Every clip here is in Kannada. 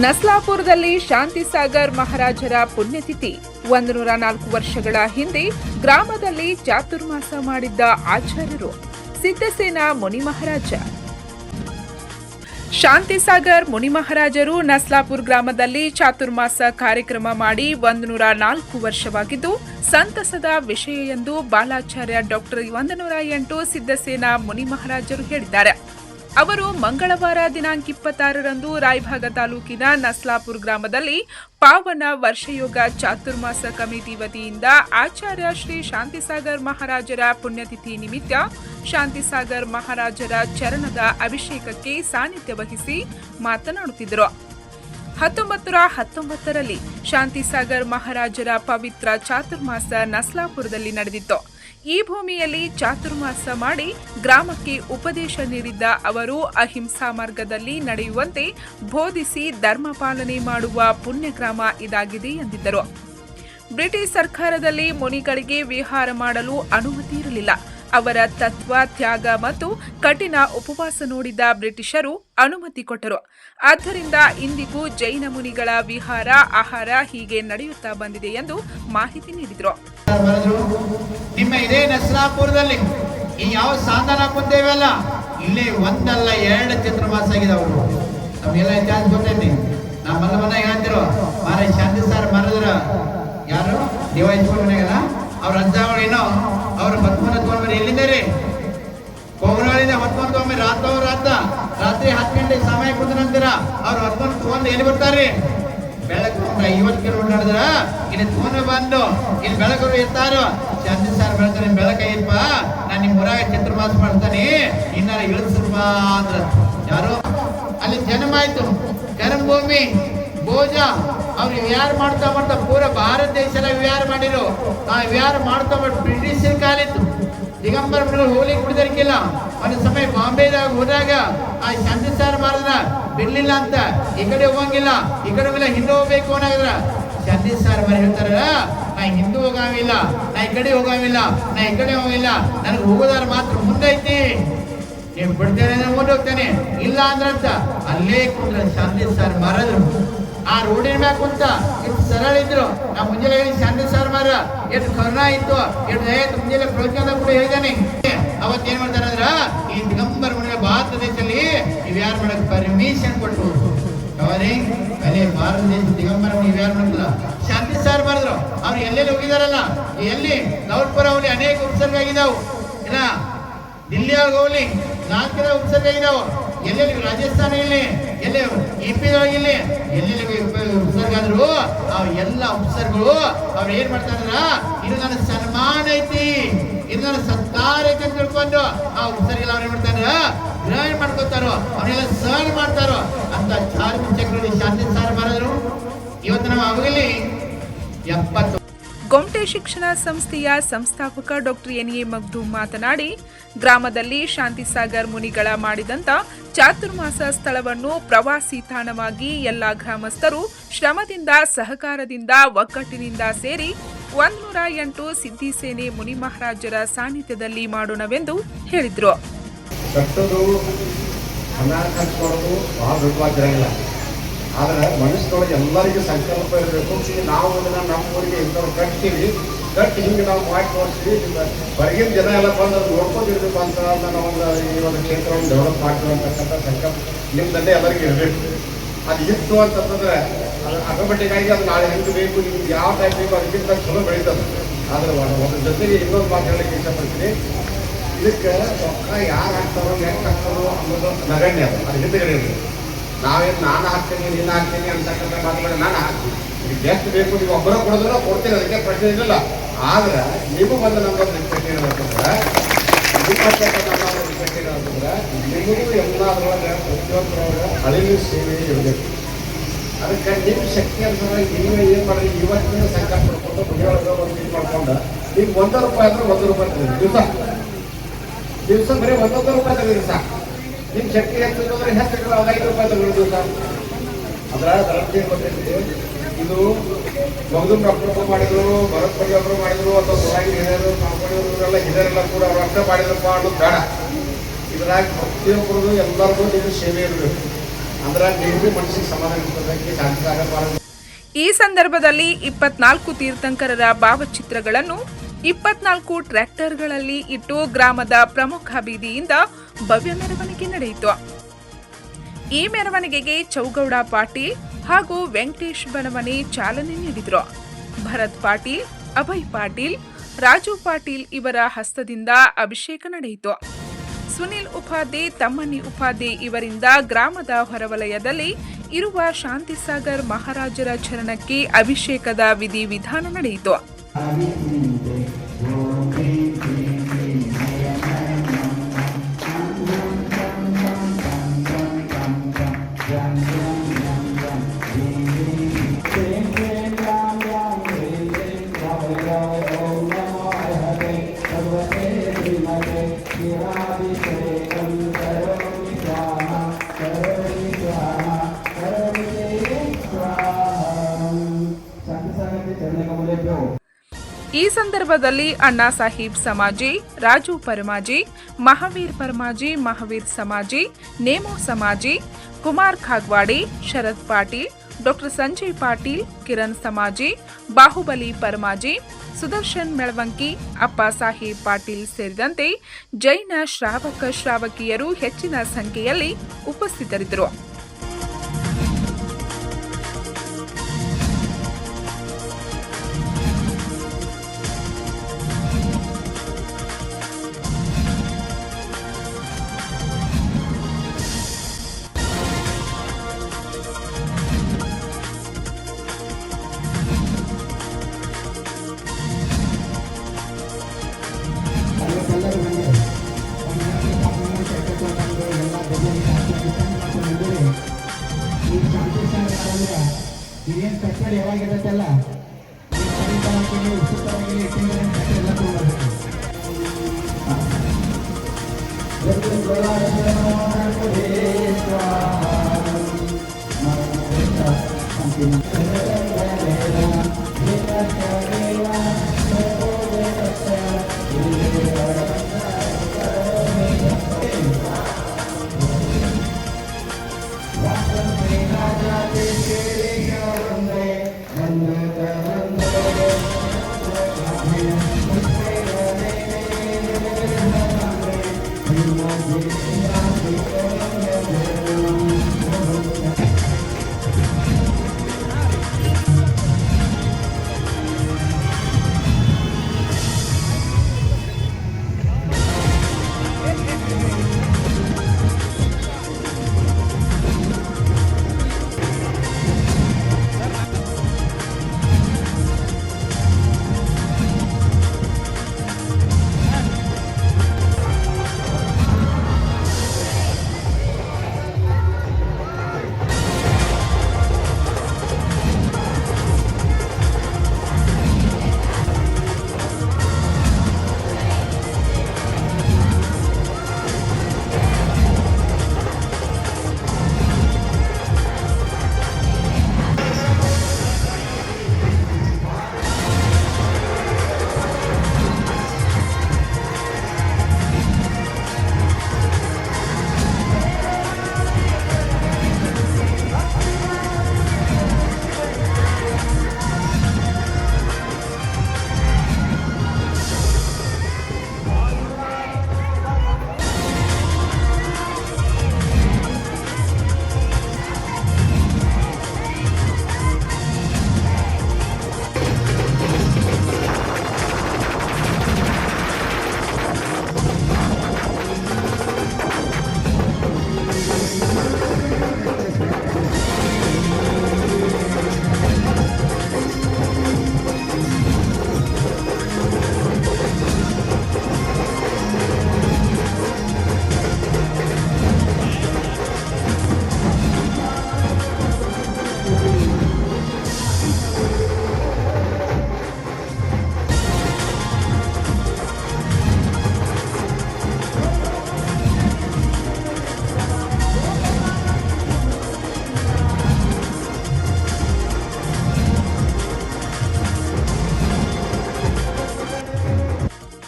ನಸ್ಲಾಪುರದಲ್ಲಿ ಶಾಂತಿಸಾಗರ್ ಮಹಾರಾಜರ ಪುಣ್ಯತಿಥಿ. ಒಂದು ನೂರ ನಾಲ್ಕು ವರ್ಷಗಳ ಹಿಂದೆ ಗ್ರಾಮದಲ್ಲಿ ಚಾತುರ್ಮಾಸ ಮಾಡಿದ್ದ ಆಚಾರ್ಯರು ಸಿದ್ದಸೇನಾ ಮುನಿ ಮಹಾರಾಜ. ಶಾಂತಿಸಾಗರ್ ಮುನಿ ಮಹಾರಾಜರು ನಸ್ಲಾಪುರ್ ಗ್ರಾಮದಲ್ಲಿ ಚಾತುರ್ಮಾಸ ಕಾರ್ಯಕ್ರಮ ಮಾಡಿ ಒಂದು ನೂರ ನಾಲ್ಕು ವರ್ಷವಾಗಿದ್ದು, ಸಂತಸದ ವಿಷಯ ಎಂದು ಬಾಲಾಚಾರ್ಯ ಡಾಕ್ಟರ್ ಒಂದು ನೂರ ಎಂಟು ಸಿದ್ದಸೇನಾ ಮುನಿ ಮಹಾರಾಜರು ಹೇಳಿದ್ದಾರೆ. ಅವರು ಮಂಗಳವಾರ ದಿನಾಂಕ ಇಪ್ಪತ್ತಾರರಂದು ರಾಯಭಾಗ ತಾಲೂಕಿನ ನಸ್ಲಾಪುರ್ ಗ್ರಾಮದಲ್ಲಿ ಪಾವನ ವರ್ಷಯೋಗ ಚಾತುರ್ಮಾಸ ಕಮಿಟಿ ವತಿಯಿಂದ ಆಚಾರ್ಯ ಶ್ರೀ ಶಾಂತಿಸಾಗರ್ ಮಹಾರಾಜರ ಪುಣ್ಯತಿಥಿ ನಿಮಿತ್ತ ಶಾಂತಿಸಾಗರ್ ಮಹಾರಾಜರ ಚರಣದ ಅಭಿಷೇಕಕ್ಕೆ ಸಾನ್ನಿಧ್ಯ ವಹಿಸಿ ಮಾತನಾಡುತ್ತಿದ್ದರು. ಹತ್ತೊಂಬತ್ತರ ಹತ್ತೊಂಬತ್ತರಲ್ಲಿ ಶಾಂತಿಸಾಗರ್ ಮಹಾರಾಜರ ಪವಿತ್ರ ಚಾತುರ್ಮಾಸ ನಸ್ಲಾಪುರದಲ್ಲಿ ನಡೆದಿತ್ತು. ಈ ಭೂಮಿಯಲ್ಲಿ ಚಾತುರ್ಮಾಸ ಮಾಡಿ ಗ್ರಾಮಕ್ಕೆ ಉಪದೇಶ ನೀಡಿದ್ದ ಅವರು ಅಹಿಂಸಾ ಮಾರ್ಗದಲ್ಲಿ ನಡೆಯುವಂತೆ ಬೋಧಿಸಿ ಧರ್ಮ ಪಾಲನೆ ಮಾಡುವ ಪುಣ್ಯ ಗ್ರಾಮ ಇದಾಗಿದೆ ಎಂದಿದ್ದರು. ಬ್ರಿಟಿಷ್ ಸರ್ಕಾರದಲ್ಲಿ ಮುನಿಗಳಿಗೆ ವಿಹಾರ ಮಾಡಲು ಅನುಮತಿ ಇರಲಿಲ್ಲ. ಅವರ ತತ್ವ, ತ್ಯಾಗ ಮತ್ತು ಕಠಿಣ ಉಪವಾಸ ನೋಡಿದ ಬ್ರಿಟಿಷರು ಅನುಮತಿ ಕೊಟ್ಟರು. ಆದ್ದರಿಂದ ಇಂದಿಗೂ ಜೈನ ಮುನಿಗಳ ವಿಹಾರ, ಆಹಾರ ಹೀಗೆ ನಡೆಯುತ್ತಾ ಬಂದಿದೆ ಎಂದು ಮಾಹಿತಿ ನೀಡಿದರು. ನಿಮ್ಮ ಇದೇ ನಸರಾಪುರದಲ್ಲಿ ಈ ಯಾವ ಸಾಂದನ ಕುಂದೇವಲ್ಲ ಇಲ್ಲಿ ಒಂದಲ್ಲ ಎರಡು ಚಿತ್ರವಾಸ ಆಗಿದೆ ಅವರು. ನಮಗೆಲ್ಲ ಇತಿಹಾಸ ಗೊತ್ತೈತಿ. ನಾ ಮಲ್ಲ ಮನ ಹೇಳ್ತಿರೋ ಮಾರ ಶಾಂತಿ ಸರ್ ಮರದ್ರ ಯಾರು? ನೀವು ಮನೆಗಲ್ಲ ಅವ್ರ ಏನೋ? ಅವ್ರ ತಗೊಂಡ್ಬರಿ ಎಲ್ಲಿಂದ ರೀ ಕೊಬ್ಬರಗಳಿಂದ ಹೊತ್ಕೊಂಡು ತಗೊಂಬರಿ ರಾತ್ರಿ ಅವ್ರ ರಾತ ರಾತ್ರಿ ಹತ್ತು ಗಂಟೆ ಸಮಯ ಕುಂದ್ರಂತೀರ ಅವ್ರ ಹೊತ್ಕೊಂಡು ತೊಗೊಂಡು ಎಲ್ಲಿ ಬರ್ತಾರೆ? ಬೆಳಕು ಐವತ್ತು ಕಿಲೋಮೀಟರ್ ನಡೆದ್ರ? ಇಲ್ಲಿ ತಗೊಂಡು ಬಂದು ಇಲ್ಲಿ ಬೆಳಗ್ಗೆ ಇರ್ತಾರೋ ಶಾಂತಿ ಸಾರ್ ಬೆಳತಾರೆ ಬೆಳಕ ಇಲ್ಪ ನಾನು ನಿಮ್ಮ ಊರಾಗ ಚಿತ್ರಮಾಸ ಮಾಡ್ತಾನೆ. ಇನ್ನಾರ ಇಳಿಸ್ರಪ್ಪ ಅಂದ್ರ. ಯಾರು? ಅಲ್ಲಿ ಜನ್ಮ ಆಯ್ತು. ಕರಂಭೂಮಿ ಭೋಜ ಅವ್ರು ವಿಹಾರ ಮಾಡ್ತಾ ಮಾಡ್ತಾ ಪೂರ ಭಾರತ ದೇಶ ಎಲ್ಲ ವಿಹಾರ ಮಾಡಿರು, ಆ ವಿಹಾರ ಮಾಡ್ತಾ ಮಾಡಿ ಬ್ರಿಟಿಷರ್ ಕಾಲಿತ್ತು. ದಿಗಂಬರ ಮುನಿಗಳು ಹೋಗ್ಲಿಕ್ಕೆ ಬಿಡದಕ್ಕಿಲ್ಲ ಒಂದು ಸಮಯ ಬಾಂಬೆದಾಗ ಹೋದಾಗ, ಆ ಶಾಂತಿ ಸಾರ್ ಮಾಡಿದ್ರ ಬಿಡ್ಲಿಲ್ಲ ಅಂತ. ಈ ಕಡೆ ಹೋಗಂಗಿಲ್ಲ, ಈ ಕಡೆ ಹೋಗಿಲ್ಲ ಹಿಂದೆ ಹೋಗ್ಬೇಕು ಅನ್ನೋದ್ರ. ಶಾಂತಿ ಸಾರ್ ಹೇಳ್ತಾರ ನಾ ಹಿಂದೆ ಹೋಗಾವಿಲ್ಲ ನಾ ಈ ಕಡೆ ಹೋಗಾವಿಲ್ಲ ನಾ ಈ ಕಡೆ ಹೋಗಿಲ್ಲ ನನಗೆ ಹೋಗೋದಾರ ಮಾತ್ರ ಮುಂದೈತಿ. ನೀವು ಬಿಡ್ತೇನೆ ಮುಂದೆ ಹೋಗ್ತೇನೆ, ಇಲ್ಲ ಅಂದ್ರಂತ ಅಲ್ಲೇ ಕುಂದ್ರ ಶಾಂತಿ ಸಾರ್ ಮಾರದ್ರು. ಆ ರೋಡಿನ ಮ್ಯಾಗ ಕುಂತ ಎಷ್ಟು ಸರಳ ಇದ್ರು. ನಾ ಮುಂಜಾನೆ ಹೇಳಿ ಶಾಂತಿ ಸಾರ್ ಮಾರ, ಎಷ್ಟು ಕರುಣ ಇತ್ತು, ಎಷ್ಟು ದಯ ಮುಂಜಾನೆ ಪ್ರವಚನ ಕೂಡ ಹೇಳಿದಾನೆ. ಅವತ್ತು ಏನ್ ಮಾಡ್ತಾರಂದ್ರ, ಈ ದಿಗಂಬರ್ ಮುನಿಗಳ ಭಾರತ ದೇಶದಲ್ಲಿ ಇವ್ಯಾರು ಮಾಡಕ್ ಪರ್ಮಿಷನ್ ಕೊಟ್ಟು ಅವರೇ ಅಲ್ಲೇ ಭಾರತ ದೇಶ ದಿಗಂಬರ ಯಾರು ಶಾಂತಿ ಸಾರ್ ಮಾಡಿದ್ರು. ಅವ್ರು ಎಲ್ಲೆಲ್ಲಿ ಹೋಗಿದಾರಲ್ಲ? ಎಲ್ಲಿ? ನವಲ್ಪುರ ಅವಲಿ ಅನೇಕ ಉಪಸರ್ಗ ಆಗಿದಾವು. ಇಲ್ಲ ದಿಲ್ಲಿ ಹೋಗ್ಲಿ ನಾಲ್ಕರ ಉಪಸರ್ಗ ಆಗಿದಾವು. ಎಲ್ಲೆಲ್ಲಿ? ರಾಜಸ್ಥಾನ ಇಲ್ಲಿ ಎಲ್ಲಿ? ಇ ಪಿ ಇಲ್ಲಿ ಎಲ್ಲೆಲ್ಲಿ ಉಪಸರ್ಗ ಆದ್ರು ಅವ್ ಎಲ್ಲ ಉಪಸರ್ಗಳು ಅವ್ರು ಏನ್ ಮಾಡ್ತಾರ ಇದು ನನ್ನ ಸನ್ಮಾನ ಐತಿ. ಇದು ನನ್ನ ಸತ್ಕಾರ ಐತಿ ಅಂತ ತಿಳ್ಕೊಂಡು ಆ ಉಪಸರ್ಗ ಅವ್ರು ಏನ್ ಮಾಡ್ತಾರ ಗ್ರಹಣ ಮಾಡ್ಕೊತಾರೋ ಅವನ್ನೆಲ್ಲ ಸಹನ ಮಾಡ್ತಾರೋ, ಅಂತ ಸಾರ ಇವತ್ತು ಎಪ್ಪತ್ತು ಗೊಮಟೆ ಶಿಕ್ಷಣ ಸಂಸ್ಥೆಯ ಸಂಸ್ಥಾಪಕ ಡಾಕ್ಟರ್ ಎನ್ ಎ ಮಗ್ದು ಮಾತನಾಡಿ ಗ್ರಾಮದಲ್ಲಿ ಶಾಂತಿಸಾಗರ್ ಮುನಿಗಳ ಮಾಡಿದಂತ ಚಾತುರ್ಮಾಸ ಸ್ಥಳವನ್ನು ಪ್ರವಾಸಿ ತಾಣವಾಗಿ ಎಲ್ಲ ಗ್ರಾಮಸ್ಥರು ಶ್ರಮದಿಂದ ಸಹಕಾರದಿಂದ ಒಗ್ಗಟ್ಟಿನಿಂದ ಸೇರಿ ಒಂದೂರ ಎಂಟು ಸಿದ್ದಿಸೇನೆ ಮುನಿ ಮಹಾರಾಜರ ಸಾನ್ನಿಧ್ಯದಲ್ಲಿ ಮಾಡೋಣವೆಂದು ಹೇಳಿದ್ರು. ಆದ್ರೆ ಮನಸ್ಸಿನೊಳಗೆ ಎಲ್ಲರಿಗೂ ಸಂಕಲ್ಪ ಇರಬೇಕು. ನಾವು ಒಂದಿನ ನಮ್ಮ ಊರಿಗೆ ಇಂಥವ್ರು ಕಟ್ತೀವಿ ಕಟ್ಟಿ ಹಿಂಗೆ ನಾವು ಮಾಡಿ ತೋರಿಸ್ತೀವಿ ಹೊರಗಿನ ಜನ ಎಲ್ಲ ಬಂದು ಅದು ನೋಡ್ಕೊಂಡಿರ್ಬೇಕು ಅಂತ ನಾವು ಒಂದು ಈ ಒಂದು ಕ್ಷೇತ್ರವನ್ನು ಡೆವಲಪ್ ಮಾಡ್ತೀವಿ ಅಂತಕ್ಕಂಥ ಸಂಕಲ್ಪ ನಿಮ್ದಲ್ಲೇ ಎಲ್ಲರಿಗೂ ಇರಬೇಕು. ಅದು ಇತ್ತು ಅಂತಂದ್ರೆ ಅದು ಆಟೋಮೆಟಿಕ್ಕಾಗಿ ಅದು ನಾಳೆ ಹೆಂಗೆ ಬೇಕು, ನಿಮ್ಗೆ ಯಾವ ಟೈಪ್ ಬೇಕು ಅದಕ್ಕಿಂತ ಚಲೋ ಬೆಳೀತದೆ. ಆದ್ರೆ ಒಂದು ಜೊತೆಗೆ ಇನ್ನೊಂದು ಮಾತು ಹೇಳಕ್ಕೆ ಇಷ್ಟಪಡ್ತೀನಿ. ಇದಕ್ಕೆ ರೊಕ್ಕ ಯಾರು ಹಾಕ್ತಾರೋ, ಹೆಂಗೆ ಹಾಕ್ತಾರೋ ಅನ್ನೋದು ನಗಣ್ಯ ಅದು. ಅದು ಹಿಂದ್ಗಡೆ ಇರ್ತದೆ ನಾವೇನು ನಾನು ಹಾಕ್ತೇನೆ, ನೀನು ಹಾಕ್ತೀನಿ ಅಂತಕ್ಕಂಥ ಮಾತುಗಳು ನಾನು ಹಾಕ್ತೀನಿ. ನಿಮ್ಗೆ ಎಷ್ಟು ಬೇಕು, ನೀವು ಒಬ್ಬರ ಕೊಡಿದ್ರೆ ಕೊಡ್ತೀನಿ ಅದಕ್ಕೆ ಪ್ರಶ್ನೆ ಇರಲಿಲ್ಲ. ಆದ್ರೆ, ನೀವು ಬಂದು ನಂಬರ್ ಏನಂತಂದ್ರೆ ನಿಮ್ಮ ನಂಬರ್ ರಿಸ್ಪೆಕ್ಟ್ ಏನಂತಂದ್ರೆ, ನಿಮಗೂ ಎಲ್ಲದರೊಳಗೆ ಪ್ರತಿಯೊಬ್ಬರೊಳಗೆ ಅಳಿವು ಸೇವೆ ಇರಬೇಕು. ಅದಕ್ಕೆ ನಿಮ್ಮ ಶಕ್ತಿ ಅಂತಂದ್ರೆ ನೀವು ಏನು ಮಾಡಿರಿ ಇವತ್ತಿನ ಸಂಕಲ್ಪ ಪಡ್ಕೊಂಡು ಮನೆಯೊಳಗೆ ಒಂದು ಇದು ಮಾಡ್ಕೊಂಡು ಈಗ ಒಂದು ರೂಪಾಯಿ ಅಂದ್ರೆ ಒಂದು ರೂಪಾಯಿ ತಗೊಳ್ಳಿ ದಿವಸ. ದಿವಸ ಬರೀ ಒಂದೊಂದು ರೂಪಾಯಿ ತೆಗೆದ್ರಿ ಸಾಕು. ನಿಮ್ಮ ಶಕ್ತಿ ಹೆಚ್ಚು ಹೆಚ್ಚಿದ್ರೆ ಹೆಚ್ಚು ಒಂದು ಐದು ರೂಪಾಯಿ ತಗೊಳ್ಳೋದು ಸರ್. ಅದರ ಧರ್ಮಕ್ಕೆ ಗೊತ್ತೈತಿ ಇದು ಮಗದು ಡಾಕ್ಟರ್ ಮಾಡಿದ್ರು ಭರತ್ ಪಡಿ ಒಬ್ಬರು ಮಾಡಿದ್ರು, ಅಥವಾ ಸುರಾಗಿ ಹಿರಿಯರು ಕಾಂಪೌಂಡಿಯವರೆಲ್ಲ ಹಿರಿಯರೆಲ್ಲ ಕೂಡ ಅವ್ರು ಅರ್ಥ ಮಾಡಿದ್ರಪ್ಪ ಅನ್ನೋದು ಬೇಡ. ಇದ್ರಾಗ ಪ್ರತಿಯೊಬ್ಬರದು ಎಲ್ಲರಿಗೂ ನಿಮ್ಗೆ ಸೇವೆ ಇರಬೇಕು. ಅಂದ್ರೆ ನೀವು ಮನಸ್ಸಿಗೆ ಸಮಾಧಾನ ಇರ್ತದೆ ಶಾಂತಿ ಆಗಬಾರದು ಈ ಸಂದರ್ಭದಲ್ಲಿ ಇಪ್ಪತ್ನಾಲ್ಕು ತೀರ್ಥಂಕರರ ಭಾವಚಿತ್ರಗಳನ್ನು ಇಪ್ಪತ್ನಾಲ್ಕು ಟ್ರ್ಯಾಕ್ಟರ್ಗಳಲ್ಲಿ ಇಟ್ಟು ಗ್ರಾಮದ ಪ್ರಮುಖ ಬೀದಿಯಿಂದ ಭವ್ಯ ಮೆರವಣಿಗೆ ನಡೆಯಿತು. ಈ ಮೆರವಣಿಗೆಗೆ ಚೌಗೌಡ ಪಾಟೀಲ್ ಹಾಗೂ ವೆಂಕಟೇಶ್ ಬನವನೆ ಚಾಲನೆ ನೀಡಿದರು. ಭರತ್ ಪಾಟೀಲ್, ಅಭಯ್ ಪಾಟೀಲ್, ರಾಜು ಪಾಟೀಲ್ ಇವರ ಹಸ್ತದಿಂದ ಅಭಿಷೇಕ ನಡೆಯಿತು. ಸುನಿಲ್ ಉಪಾಧಿ, ತಮ್ಮಣ್ಣಿ ಉಪಾಧಿ ಇವರಿಂದ ಗ್ರಾಮದ ಹೊರವಲಯದಲ್ಲಿ ಇರುವ ಶಾಂತಿಸಾಗರ್ ಮಹಾರಾಜರ ಚರಣಕ್ಕೆ ಅಭಿಷೇಕದ ವಿಧಿವಿಧಾನ ನಡೆಯಿತು. चलने का मुझे क्यों ಈ ಸಂದರ್ಭದಲ್ಲಿ ಅಣ್ಣಾ ಸಾಹೀಬ್ ಸಮಾಜಿ, ರಾಜು ಪರಮಾಜಿ, ಮಹಾವೀರ್ ಪರಮಾಜಿ, ಮಹಾವೀರ್ ಸಮಾಜಿ, ನೇಮೋ ಸಮಾಜಿ, ಕುಮಾರ್ ಖಾಗ್ವಾಡಿ, ಶರತ್ ಪಾಟೀಲ್, ಡಾಕ್ಟರ್ ಸಂಜಯ್ ಪಾಟೀಲ್, ಕಿರಣ್ ಸಮಾಜಿ, ಬಾಹುಬಲಿ ಪರಮಾಜಿ, ಸುದರ್ಶನ್ ಮೆಳವಂಕಿ, ಅಪ್ಪ ಸಾಹೇಬ್ ಪಾಟೀಲ್ ಸೇರಿದಂತೆ ಜೈನ ಶ್ರಾವಕ ಶ್ರಾವಕಿಯರು ಹೆಚ್ಚಿನ ಸಂಖ್ಯೆಯಲ್ಲಿ ಉಪಸ್ಥಿತರಿದ್ದರು. ಇದೇನು ಕಟ್ಟಡ ಅಲ್ಲ? ಈ ಇರತ್ತಲ್ಲ ನೀವು ಉಚಿತವಾಗಿ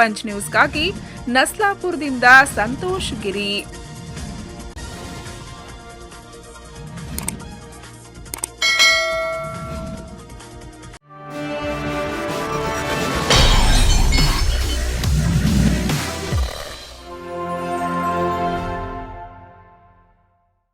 ಪಂಚ್ ನ್ಯೂಸ್ಗಾಗಿ ನಸ್ಲಾಪುರದಿಂದ ಸಂತೋಷ್ ಗಿರಿ.